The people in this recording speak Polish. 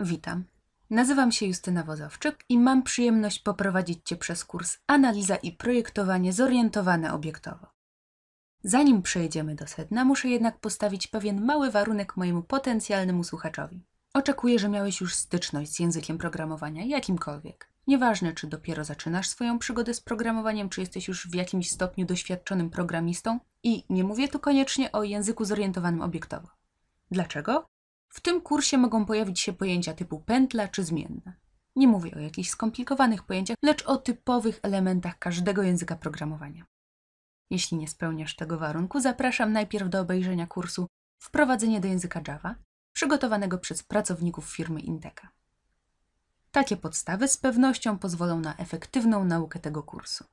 Witam. Nazywam się Justyna Wozowczyk i mam przyjemność poprowadzić Cię przez kurs Analiza i projektowanie zorientowane obiektowo. Zanim przejdziemy do sedna, muszę jednak postawić pewien mały warunek mojemu potencjalnemu słuchaczowi. Oczekuję, że miałeś już styczność z językiem programowania, jakimkolwiek. Nieważne, czy dopiero zaczynasz swoją przygodę z programowaniem, czy jesteś już w jakimś stopniu doświadczonym programistą. I nie mówię tu koniecznie o języku zorientowanym obiektowo. Dlaczego? W tym kursie mogą pojawić się pojęcia typu pętla czy zmienna. Nie mówię o jakichś skomplikowanych pojęciach, lecz o typowych elementach każdego języka programowania. Jeśli nie spełniasz tego warunku, zapraszam najpierw do obejrzenia kursu Wprowadzenie do języka Java, przygotowanego przez pracowników firmy Inteka. Takie podstawy z pewnością pozwolą na efektywną naukę tego kursu.